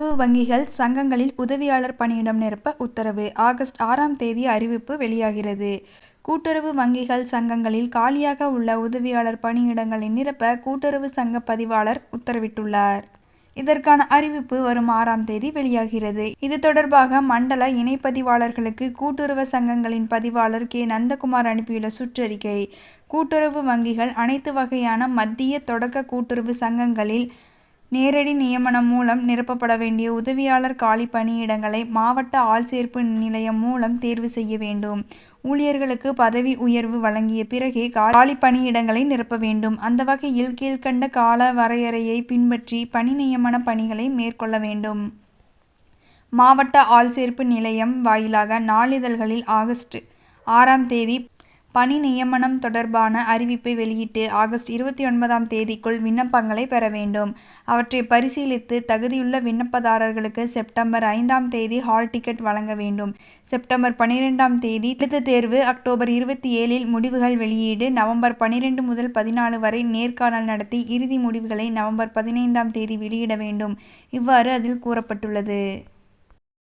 உணவு வங்கிகள் சங்கங்களில் உதவியாளர் பணியிடம் நிரப்ப உத்தரவு ஆகஸ்ட் ஆறாம் தேதி அறிவிப்பு வெளியாகிறது. கூட்டுறவு வங்கிகள் சங்கங்களில் காலியாக உள்ள உதவியாளர் பணியிடங்களை நிரப்ப கூட்டுறவு சங்க பதிவாளர் உத்தரவிட்டுள்ளார். இதற்கான அறிவிப்பு வரும் ஆறாம் தேதி வெளியாகிறது. இது தொடர்பாக மண்டல இணைப்பதிவாளர்களுக்கு கூட்டுறவு சங்கங்களின் பதிவாளர் கே. நந்தகுமார் அனுப்பியுள்ள சுற்றறிக்கை கூட்டுறவு வங்கிகள் அனைத்து வகையான மத்திய தொடக்க கூட்டுறவு சங்கங்களில் நேரடி நியமனம் மூலம் நிரப்பப்பட வேண்டிய உதவியாளர் காலி பணியிடங்களை மாவட்ட ஆள்சேர்ப்பு நிலையம் மூலம் தேர்வு செய்ய வேண்டும். ஊழியர்களுக்கு பதவி உயர்வு வழங்கிய பிறகே காலி பணியிடங்களை நிரப்ப வேண்டும். அந்த வகையில் கீழ்க்கண்ட கால வரையறையை பின்பற்றி பணி நியமன பணிகளை மேற்கொள்ள வேண்டும். மாவட்ட ஆள்சேர்ப்பு நிலையம் வாயிலாக நாளிதழ்களில் ஆகஸ்ட் ஆறாம் தேதி பணி நியமனம் தொடர்பான அறிவிப்பை வெளியிட்டு ஆகஸ்ட் இருபத்தி ஒன்பதாம் தேதிக்குள் விண்ணப்பங்களை பெற வேண்டும். அவற்றை பரிசீலித்து தகுதியுள்ள விண்ணப்பதாரர்களுக்கு செப்டம்பர் ஐந்தாம் தேதி ஹால் டிக்கெட் வழங்க வேண்டும். செப்டம்பர் பனிரெண்டாம் தேதி எழுத்து தேர்வு அக்டோபர் இருபத்தேழில் முடிவுகள் வெளியீடு நவம்பர் பனிரெண்டு முதல் பதினாலு வரை நேர்காணல் நடத்தி இறுதி முடிவுகளை நவம்பர் பதினைந்தாம் தேதி வெளியிட வேண்டும். இவ்வாறு அதில் கூறப்பட்டுள்ளது.